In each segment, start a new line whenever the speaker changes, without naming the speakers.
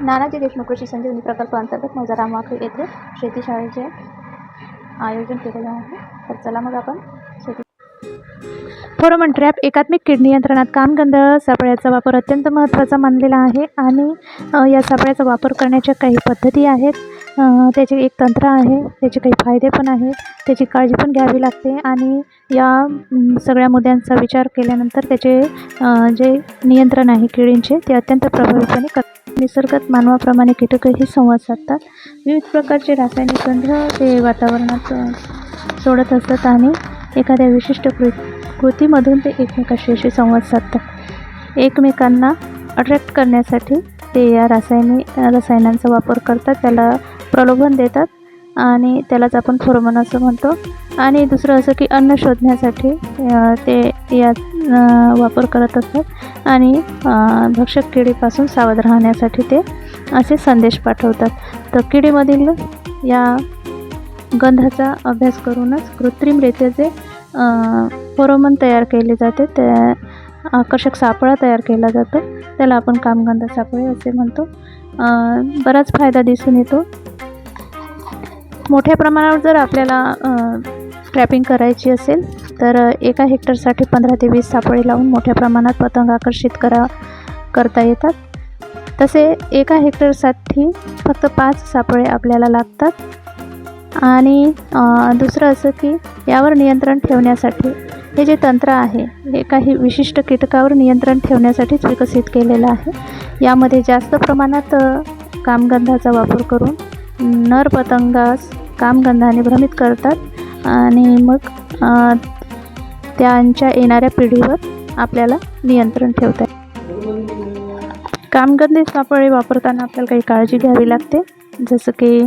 नानाजी देशमुख कृषी संजीवनी प्रकल्पाअंतर्गत माझा रामवाखी येथे शेतीशाळेचे आयोजन केलेलं आहे. तर चला मग आपण शेती फोरोमन ट्रॅप एकात्मिक कीड नियंत्रणात कामगंध सापळ्याचा वापर अत्यंत महत्त्वाचा मानलेला आहे आणि या सापळ्याचा वापर करण्याच्या काही पद्धती आहेत. त्याचे एक तंत्र आहे त्याचे काही फायदे पण आहेत त्याची काळजी पण घ्यावी लागते आणि या सगळ्या मुद्द्यांचा विचार केल्यानंतर त्याचे जे नियंत्रण आहे किडींचे ते अत्यंत प्रभावीपणे कर निसर्गात मानवाप्रमाणे कीटकही संवाद साधतात. विविध प्रकारचे रासायनिक गंध ते वातावरणात सोडत असतात आणि एखाद्या विशिष्ट कृ कृतीमधून ते एकमेकाशी संवाद साधतात. एकमेकांना अट्रॅक्ट करण्यासाठी ते या रासायनिक रसायनांचा वापर करतात त्याला प्रलोभन देतात आणि त्यालाच आपण फोरोमन असं म्हणतो. आणि दुसरं असं की अन्न शोधण्यासाठी ते या वापर करत असतात. आणि भक्षक किडीपासून सावध राहण्यासाठी ते असे संदेश पाठवतात. तर किडीमधील या गंधाचा अभ्यास करूनच कृत्रिमरित्या जे फोरोमन तयार केले जाते त्या आकर्षक सापळा तयार केला जातो. त्याला आपण कामगंध सापळे असे म्हणतो. बराच फायदा दिसून येतो. मोठ्या प्रमाणावर जर आपल्याला ट्रॅपिंग करायची असेल तर एका हेक्टरसाठी पंधरा ते वीस सापळे लावून मोठ्या प्रमाणात पतंग आकर्षित करा करता येतात. तसे एका हेक्टरसाठी फक्त पाच सापळे आपल्याला लागतात. आणि दुसरं असं की यावर नियंत्रण ठेवण्यासाठी हे जे तंत्र आहे हे काही विशिष्ट कीटकावर नियंत्रण ठेवण्यासाठीच विकसित केलेलं आहे. यामध्ये जास्त प्रमाणात कामगंधाचा वापर करून नर पतंगास कामगंधाने भ्रमित करतात. आणि मग त्यांच्या येणाऱ्या पिढीवर आपल्याला नियंत्रण ठेवता येईल कामगंधी सापळे वापरताना आपल्याला काही काळजी घ्यावी लागते. जसं की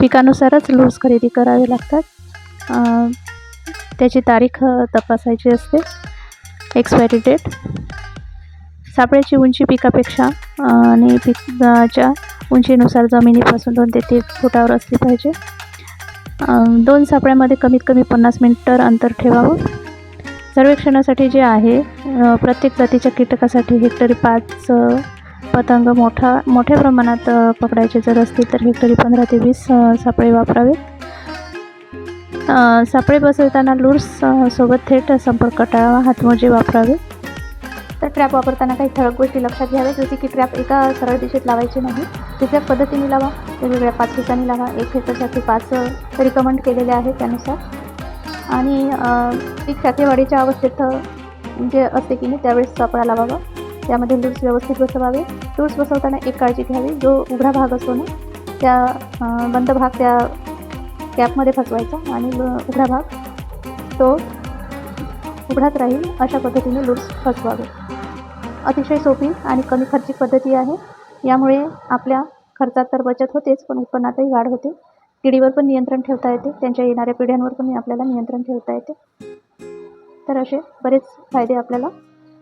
पिकानुसारच लूज खरेदी करावे लागतात. त्याची तारीख तपासायची असते. एक्सपायरी डेट सापळ्याची उंची पिकापेक्षा आणि पिकाच्या उंचीनुसार जमिनीपासून दोन ते तीन फुटावर असली पाहिजे. दोन सापळ्यामध्ये कमीत कमी पन्नास मीटर अंतर ठेवावं. सर्वेक्षणासाठी जे आहे प्रत्येक जातीच्या कीटकासाठी हेक्टरी पाच पतंग मोठा मोठ्या प्रमाणात पकडायचे. जर असतील तर हेक्टरी पंधरा ते वीस सापळे वापरावे. सापळे बसवताना लूर्स सोबत थेट संपर्क टाळावा हातमोजे वापरावे. ट्रॅप वापरताना काही ठळक गोष्टी लक्षात घ्याव्या जसे की ट्रॅप एका सरळ दिशेत लावायची नाही. वेगळ्या पद्धतीने लावा वेगवेगळ्या पाच ठिकाणी लावा. एक हेक्टरसाठी पाच रिकमेंड केलेले आहे त्यानुसार. आणि पीक शाखेवाडीच्या अवस्थेत जे असते की नाही त्यावेळेस सापळा लावावा. त्यामध्ये लूट्स व्यवस्थित बसवावे. लूट्स बसवताना एक काळजी घ्यावी. जो उघडा भाग असतो ना त्या बंद भाग त्या कॅपमध्ये फसवायचा आणि उघडा भाग तो उघडाच राहील. अशा पद्धतीने लूट्स फसवावे. अतिशय सोपी आणि कमी खर्चिक पद्धती आहे. यामुळे आपल्या खर्चात तर बचत होतेच पण उत्पन्नातही वाढ होते. किडीवर पण नियंत्रण ठेवता येते. त्यांच्या येणाऱ्या पिढ्यांवर पण आपल्याला नियंत्रण ठेवता येते. तर असे बरेच फायदे आपल्याला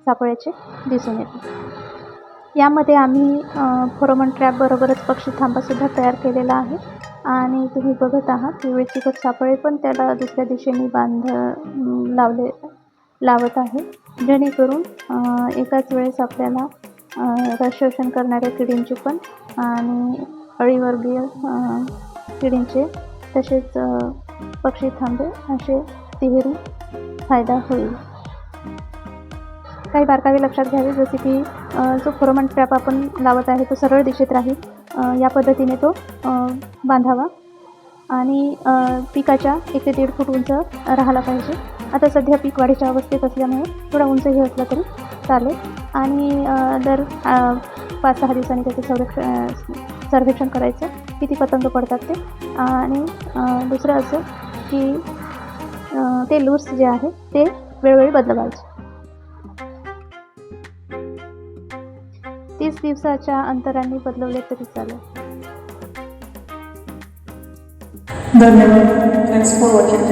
सापळ्याचे दिसून येतात. यामध्ये आम्ही फोरोमन ट्रॅपबरोबरच पक्षी थांबासुद्धा तयार केलेला आहे. आणि तुम्ही बघत आहात पिवळे चिकट सापळे पण त्याला दुसऱ्या दिशेने बांध लावले लावत आहे. जेणेकरून एकाच वेळेस आपल्याला अं, रस शोषण करणाऱ्या किडींचे पण आणि अळीवर्गीय किडींचे तसेच पक्षी थांबे असे तिहेरी फायदा होईल. काही बारकावे लक्षात घ्यावे जसे की जो फोरोमन ट्रॅप आपण लावत आहे तो सरळ दिशेत राहील. या पद्धतीने तो बांधावा. आणि पिकाच्या एक ते दीड फूट उंच राहायला पाहिजे. आता सध्या पीक वाढीच्या अवस्थेत असल्यामुळे थोडा उंचही असला तरी चालेल. आणि दर पाच सहा दिवसांनी त्याचं संरक्षण सर्वेक्षण करायचं किती पतंग पडतात ते. आणि दुसरं असं की ते लूर्स जे आहे ते वेळोवेळी बदलवायचे. तीस दिवसाच्या अंतराने बदलवले तरी चालेल.
धन्यवाद. Thanks for watching